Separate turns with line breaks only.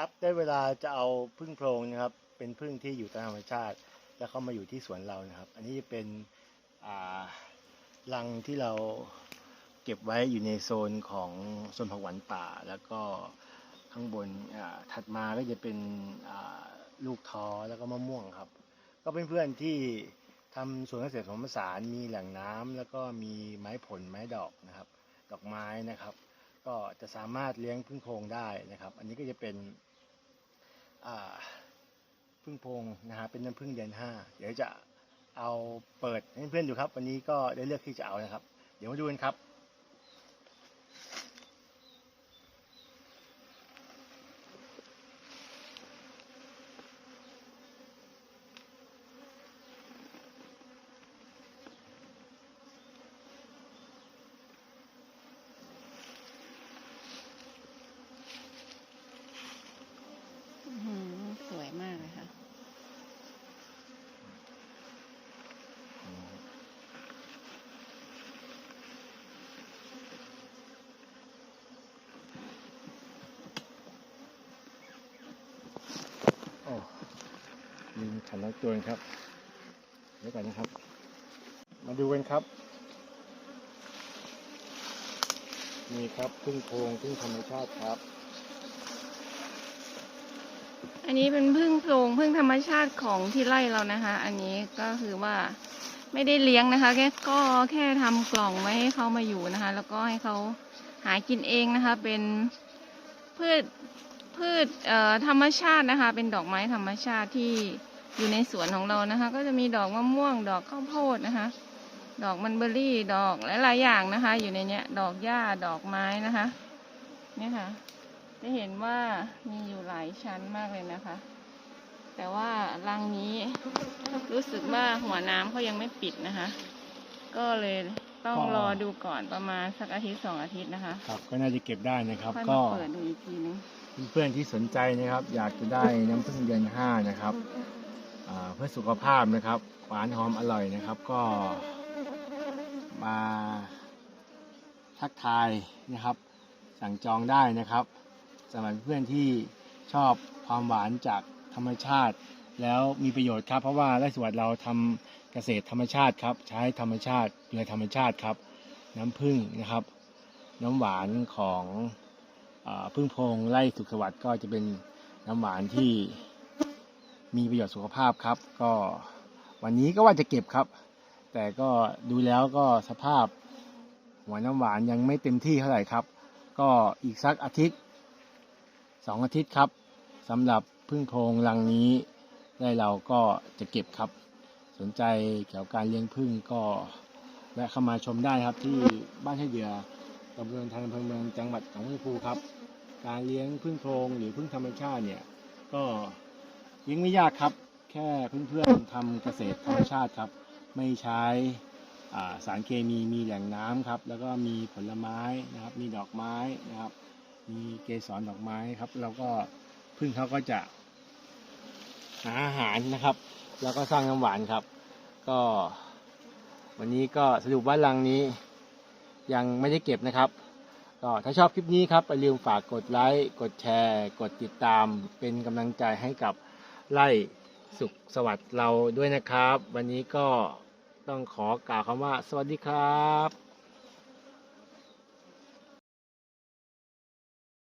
ครับได้เวลาจะเอาพึ่งโพรงนะครับ เป็นพึ่งที่อยู่ตามธรรมชาติ แล้วเข้ามาอยู่ที่สวนเรานะครับ อันนี้เป็นอ่ารังที่เราเก็บไว้อยู่ในโซนของโซนผักหวานป่า แล้วก็ข้างบนถัดมาก็จะเป็นลูกท้อแล้วก็มะม่วงครับ ก็เป็นเพื่อนที่ทำสวนเกษตรผสมผสานมีแหล่งน้ำแล้วก็มีไม้ผลไม้ดอกนะครับ ดอกไม้นะครับ ก็จะสามารถเลี้ยงพึ่งโพรงได้นะครับ อันนี้ก็จะเป็นพึ่งโพรงนะฮะเป็นน้ำพึ่งเดือนห้าเดี๋ยวจะเอาเปิดให้เพื่อนๆดูครับ วันนี้ก็ได้เลือกที่จะเอานะครับ เดี๋ยวมาดูกันครับ
อื้อหือสวยมากเลยค่ะ
โอ้ มีขันน้ำตัวครับเดี๋ยวก่อนนะครับ มาดูกันครับ นี่ครับพึ่งโพรงพึ่งธรรมชาติครับ
อันนี้เป็นพึ่งโพรงพึ่งธรรมชาติของที่ไร่เรานะคะ อันนี้ก็คือว่าไม่ได้เลี้ยงนะคะ แค่ก็แค่ทำกล่องไว้ให้เขามาอยู่นะคะ แล้วก็ให้เขาหากินเองนะคะ เป็นพืชพืชธรรมชาตินะคะ เป็นดอกไม้ธรรมชาติที่ อยู่ในสวนของเรานะคะ ก็จะมีดอกมะม่วง ดอกข้าวโพดนะคะ ดอกมันเบอรี่ ดอกหลายๆอย่างนะคะ อยู่ในเนี้ย ดอกหญ้า ดอกไม้นะคะ เนี่ยค่ะ จะเห็นว่ามีอยู่หลายชั้นมากเลยนะคะ แต่ว่ารังนี้รู้สึกว่าหัวน้ำเขายังไม่ปิดนะคะ ก็เลยต้อง
ก็
รอดูก่อนประมาณสักอาทิตย์สองอาทิตย์นะคะ
ครับ ก็น่าจะเก็บได้นะครับ
ค่อย
ก็
มาเปิดดูอีกทีนึง
เพื่อนๆที่สนใจนะครับ อยากจะได้น้ำผึ้งเดือนห้านะครับอ่า เพื่อสุขภาพนะครับ หวานหอมอร่อยนะครับ ก็มาทักทายนะครับ สั่งจองได้นะครับสำหรับเพื่อนที่ชอบความหวานจากธรรมชาติ แล้วมีประโยชน์ครับ เพราะว่าไร่สวนเราทำเกษตรธรรมชาติครับ ใช้ธรรมชาติเกลือธรรมชาติครับ น้ำผึ้งนะครับ น้ำหวานของอพึ่งพงไล่สุขสวัสดิ์ก็จะเป็นน้ำหวานที่ มีประโยชน์สุขภาพครับ ก็วันนี้ก็ว่าจะเก็บครับ แต่ก็ดูแล้วก็สภาพหัวน้ำหวานยังไม่เต็มที่เท่าไหร่ครับ ก็อีกสักอาทิตย์สองอาทิตย์ครับสำหรับพึ่งโพรงรังนี้ได้เราก็จะเก็บครับ สนใจเกี่ยวกับการเลี้ยงพึ่งก็แวะเข้ามาชมได้ครับที่บ้านให้เดือตำบลทางอำเภอเมืองจังหวัดหนองบัวลำพูครับ การเลี้ยงพึ่งโพรงหรือพึ่งธรรมชาติเนี่ยก็ เลี้ยงไม่ยากครับ แค่เพื่อนๆทำเกษตรธรรมชาติครับ ไม่ใช้สารเคมีมีแหล่งน้ำครับ แล้วก็มีผลไม้นะครับ มีดอกไม้นะครับ มีเกสรดอกไม้ครับ แล้วก็พึ่งเขาก็จะหาอาหารนะครับ แล้วก็สร้างน้ำหวานครับ ก็ วันนี้ก็สรุปว่ารังนี้ ยังไม่ได้เก็บนะครับก็ถ้าชอบคลิปนี้ครับอย่าลืมฝากกดไลค์ กดแชร์ กดติดตามเป็นกำลังใจให้กับ ไล่สุขสวัสดิ์เราด้วยนะครับ วันนี้ก็ต้องขอกล่าวคำว่า สวัสดีครับ